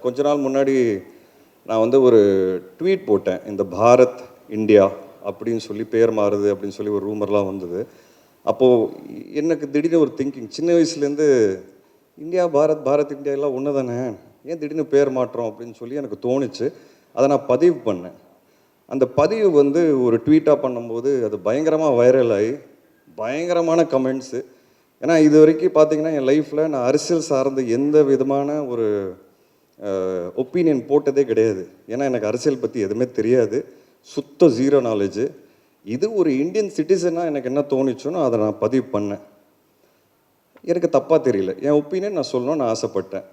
கொஞ்ச நாள் முன்னாடி நான் வந்து ஒரு ட்வீட் போட்டேன் இந்த பாரத் இந்தியா அப்படின்னு சொல்லி பேர் மாறுது அப்படின்னு சொல்லி ஒரு ரூமர்லாம் வந்தது. அப்போது எனக்கு திடீர்னு ஒரு திங்கிங் சின்ன வயசுலேருந்து இந்தியா பாரத் பாரத் இந்தியா எல்லாம் ஒன்று தானே ஏன் திடீர்னு பேர் மாற்றம் அப்படின்னு சொல்லி எனக்கு தோணுச்சு. அதை நான் பதிவு பண்ணேன். அந்த பதிவு வந்து ஒரு ட்வீட்டாக பண்ணும்போது அது பயங்கரமாக வைரல் ஆகி பயங்கரமான கமெண்ட்ஸு ஏன்னா இது வரைக்கும் பார்த்தீங்கன்னா என் லைஃப்பில் நான் அரசியல் சார்ந்த எந்த விதமான ஒரு ஒப்பீனியன் போட்டதே கிடையாது. ஏன்னா எனக்கு அரசியல் பற்றி எதுவுமே தெரியாது. சுத்த ஜீரோ நாலேஜு இது ஒரு இந்தியன் சிட்டிசனாக எனக்கு என்ன தோணுச்சோனோ அதை நான் பதிவு பண்ணேன். எனக்கு தப்பாக தெரியல. என் ஒப்பீனியன் நான் சொல்லணும்னு ஆசைப்பட்டேன்.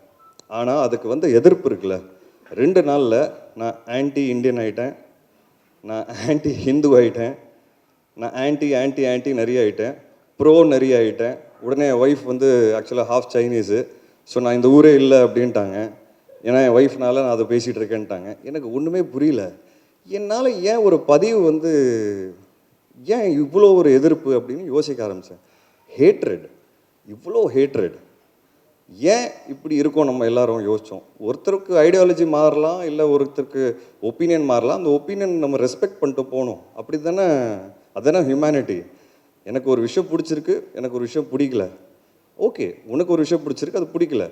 ஆனால் அதுக்கு வந்து எதிர்ப்பு இருக்குல்ல. ரெண்டு நாளில் நான் ஆன்டி இந்தியன் ஆகிட்டேன் நான் ஆன்டி ஹிந்து ஆகிட்டேன் நான் ஆன்டி ஆன்டி ஆன்டி நிறைய ஆகிட்டேன் ப்ரோ நிறைய ஆகிட்டேன் உடனே என் ஒய்ஃப் வந்து ஆக்சுவலாக ஹாஃப் சைனீஸு ஸோ நான் இந்த ஊரே இல்லை அப்படின்ட்டாங்க. ஏன்னா என் ஒய்ஃப்னால நான் அதை பேசிகிட்டு இருக்கேன்ட்டாங்க. எனக்கு ஒன்றுமே புரியல. என்னால் ஏன் ஒரு பதிவு வந்து ஏன் இவ்வளோ ஒரு எதிர்ப்பு அப்படின்னு யோசிக்க ஆரம்பித்தேன் ஹேட்ரட் இவ்வளோ ஹேட்ரட் ஏன் இப்படி இருக்கோம் நம்ம எல்லாரும் யோசித்தோம் ஒருத்தருக்கு ஐடியாலஜி மாறலாம் இல்லை ஒருத்தருக்கு ஒப்பீனியன் மாறலாம். அந்த ஒப்பீனியன் நம்ம ரெஸ்பெக்ட் பண்ணிட்டு போகணும். அப்படி தானே அதுதானே ஹியூமனிட்டி எனக்கு ஒரு விஷயம் பிடிச்சிருக்கு எனக்கு ஒரு விஷயம் பிடிக்கல. ஓகே உனக்கு ஒரு விஷயம் பிடிச்சிருக்கு அது பிடிக்கல.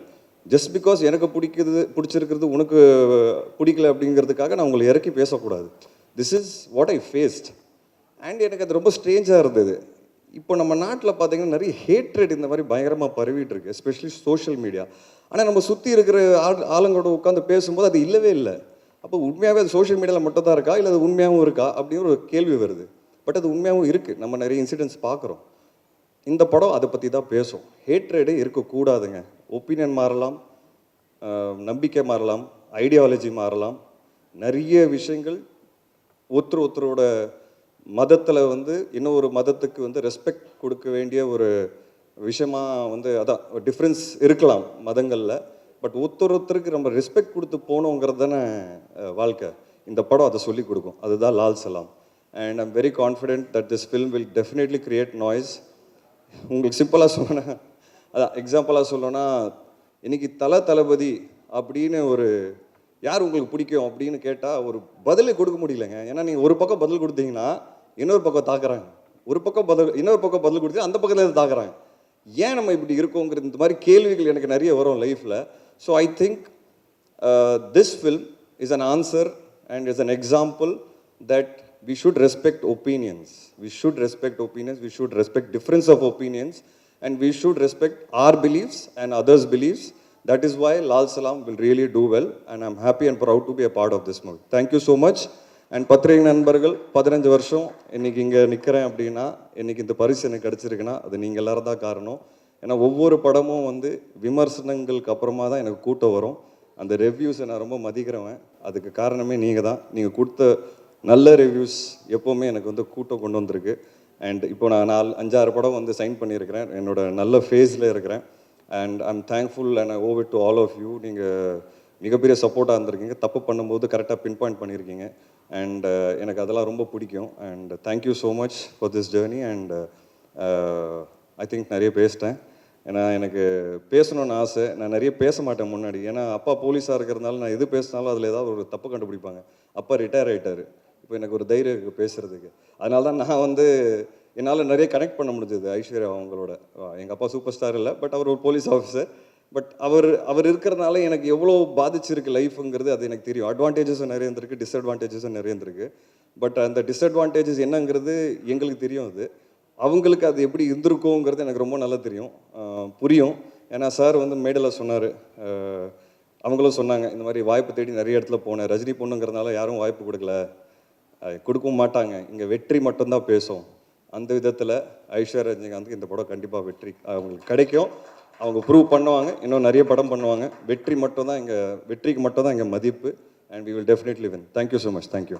ஜஸ்ட் பிகாஸ் எனக்கு பிடிக்கிறது பிடிச்சிருக்கிறது உனக்கு பிடிக்கல அப்படிங்கிறதுக்காக நான் உங்களை இறக்கி பேசக்கூடாது. This is what I faced and எனக்கு அது ரொம்ப ஸ்ட்ரேஞ்சாக இருந்தது. இப்போ நம்ம நாட்டில் பார்த்தீங்கன்னா நிறைய ஹேட்ரேட் இந்த மாதிரி பயங்கரமாக பரவிட்டு இருக்கு எஸ்பெஷலி சோஷியல் மீடியா ஆனால் நம்ம சுற்றி இருக்கிற ஆள் ஆளுங்களோட உட்காந்து பேசும்போது அது இல்லவே இல்லை. அப்போ உண்மையாகவே அது சோஷியல் மீடியாவில் மட்டும் தான் இருக்கா? இல்லை அது உண்மையாகவும் இருக்கா? அப்படிங்கிற ஒரு கேள்வி வருது. பட் அது உண்மையாகவும் இருக்குது நம்ம நிறைய இன்சிடென்ட்ஸ் பார்க்குறோம் இந்த படம் அதை பற்றி தான் பேசும் ஹேட்ரேடு இருக்கக்கூடாதுங்க. ஒப்பீனியன் மாறலாம் நம்பிக்கை மாறலாம் ஐடியாலஜி மாறலாம். நிறைய விஷயங்கள் ஒருத்தர் ஒருத்தரோட மதத்தில் வந்து இன்னொரு மதத்துக்கு வந்து ரெஸ்பெக்ட் கொடுக்க வேண்டிய ஒரு விஷயமா வந்து அதான் டிஃப்ரென்ஸ் இருக்கலாம் மதங்களில். பட் ஒருத்தர் ஒருத்தருக்கு நம்ம ரெஸ்பெக்ட் கொடுத்து போகணுங்கிறது தானே வாழ்க்கை. இந்த படம் அதை சொல்லி கொடுக்கும். அதுதான் Lal Salaam. And I'm very confident that this film will definitely create noise உங்களுக்கு சிம்பிளாக சொன்னேன். அதான் எக்ஸாம்பிளாக சொல்லணும்னா இன்றைக்கி தல தளபதி அப்படின்னு ஒரு யார் உங்களுக்கு பிடிக்கும் அப்படின்னு கேட்டால் ஒரு பதிலை கொடுக்க முடியலங்க. ஏன்னா நீங்கள் ஒரு பக்கம் பதில் கொடுத்தீங்கன்னா இன்னொரு பக்கம் தாக்குறாங்க. ஒரு பக்கம் பதில் இன்னொரு பக்கம் பதில் கொடுத்து அந்த பக்கத்துல தாக்குறாங்க. ஏன் நம்ம இப்படி இருக்கோங்கிற இந்த மாதிரி கேள்விகள் எனக்கு நிறைய வரும் லைஃப்பில் so I think this film is an answer and is an example that we should respect opinions we should respect opinions we should respect difference of opinions and we should respect our beliefs and others' beliefs. That is why Lal Salam will really do well, and I'm happy and proud to be a part of this movie. Thank you so much. And பத்திரிகை நண்பர்கள் பதினஞ்சு வருஷம் இன்னைக்கு இங்கே நிற்கிறேன் அப்படின்னா இன்னைக்கு இந்த பரிசு எனக்கு கிடச்சிருக்குன்னா அது நீங்கள் எல்லாரும் தான் காரணம் ஏன்னா ஒவ்வொரு படமும் வந்து விமர்சனங்களுக்கு அப்புறமா தான் எனக்கு கூட்டம் வரும் அந்த ரெவ்யூஸை நான் ரொம்ப மதிக்கிறவன் அதுக்கு காரணமே நீங்கள் தான் நீங்கள் கொடுத்த நல்ல ரிவ்யூஸ் எப்போவுமே எனக்கு வந்து கூட்டம் கொண்டு வந்திருக்கு அண்ட் இப்போ நான் நாலு அஞ்சாறு படம் வந்து சைன் பண்ணியிருக்கிறேன். என்னோட நல்ல ஃபேஸில் இருக்கிறேன். And I'm thankful and I over to all of you நீங்கள் மிகப்பெரிய சப்போர்ட்டாக இருந்திருக்கீங்க. தப்பு பண்ணும்போது கரெக்டாக பின் பாயிண்ட் பண்ணியிருக்கீங்க. அண்ட் uh, எனக்கு அதெல்லாம் ரொம்ப பிடிக்கும். And thank you so much for this journey and I think நிறைய பேசிட்டேன். ஏன்னா எனக்கு பேசணும்னு ஆசை. நான் நிறைய பேச மாட்டேன் முன்னாடி. ஏன்னா அப்பா போலீஸாக இருக்கிறதுனால நான் எது பேசினாலும் அதில் ஏதாவது ஒரு தப்பு கண்டுபிடிப்பாங்க. அப்பா ரிட்டையர் ஆகிட்டார் இப்போ எனக்கு ஒரு தைரியம் இருக்குது பேசுகிறதுக்கு அதனால தான் நான் வந்து என்னால் நிறைய கனெக்ட் பண்ண முடிஞ்சது ஐஸ்வர்யா அவங்களோட. எங்கள் அப்பா சூப்பர் ஸ்டார் இல்லை பட் அவர் ஒரு போலீஸ் ஆஃபீஸர் பட் அவர் அவர் இருக்கிறதுனால எனக்கு எவ்வளோ பாதிச்சிருக்கு லைஃப்ங்கிறது அது எனக்கு தெரியும். அட்வான்டேஜஸும் நிறைய இருந்திருக்கு டிஸ்அட்வான்டேஜஸும் நிறைய இருந்திருக்கு. பட் அந்த டிஸ்அட்வான்டேஜஸ் என்னங்கிறது எங்களுக்கு தெரியும் அது. அவங்களுக்கு அது எப்படி இருந்திருக்குங்கிறது எனக்கு ரொம்ப நல்லா தெரியும். புரியும். ஏன்னா சார் வந்து மேடையில் சொன்னார். அவங்களும் சொன்னாங்க இந்த மாதிரி வாய்ப்பு தேடி நிறைய இடத்துல போனேன். ரஜினி பொண்ணுங்கிறதுனால யாரும் வாய்ப்பு கொடுக்கல. கொடுக்கவும் மாட்டாங்க. இங்கே வெற்றி மட்டும்தான் பேசும். அந்த விதத்தில் ஐஸ்வர்யா ரஜினிகாந்த்க்கு இந்த படம் கண்டிப்பாக வெற்றி அவங்களுக்கு கிடைக்கும். அவங்க ப்ரூவ் பண்ணுவாங்க. இன்னும் நிறைய படம் பண்ணுவாங்க. வெற்றி மட்டும் தான் இங்கே வெற்றிக்கு மட்டும் தான் இங்கே மதிப்பு. And we will definitely win thank you so much thank you